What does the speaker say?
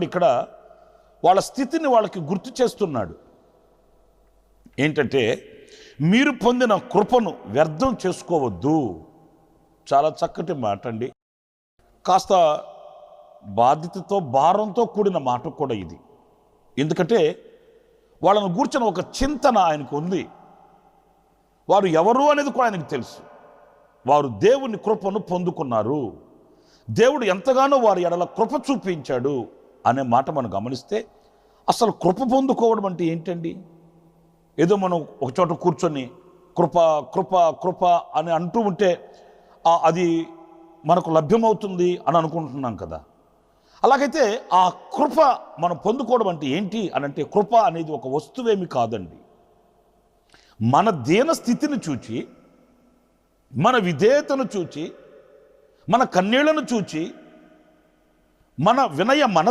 ఇక్కడ వాళ్ళ స్థితిని వాళ్ళకి గుర్తు చేస్తున్నాడు. ఏంటంటే మీరు పొందిన కృపను వ్యర్థం చేసుకోవద్దు. చాలా చక్కటి మాట అండి. కాస్త బాధ్యతతో భారంతో కూడిన మాట కూడా ఇది. ఎందుకంటే వాళ్ళను గూర్చిన ఒక చింతన ఆయనకు ఉంది. వారు ఎవరు అనేది కూడా ఆయనకు తెలుసు. వారు దేవుని కృపను పొందుకున్నారు. దేవుడు ఎంతగానో వారి ఎడల కృప చూపించాడు. అనే మాట మనం గమనిస్తే అసలు కృప పొందుకోవడం అంటే ఏంటండి? ఏదో మనం ఒక చోట కూర్చొని కృప కృప కృప అని అంటూ ఉంటే అది మనకు లభ్యమవుతుంది అని అనుకుంటున్నాం కదా. అలాగైతే ఆ కృప మనం పొందుకోవడం అంటే ఏంటి అని అంటే కృప అనేది ఒక వస్తువేమి కాదండి. మన దీన స్థితిని చూచి మన విధేయతను చూచి మన కన్నీళ్ళను చూచి మన వినయ మన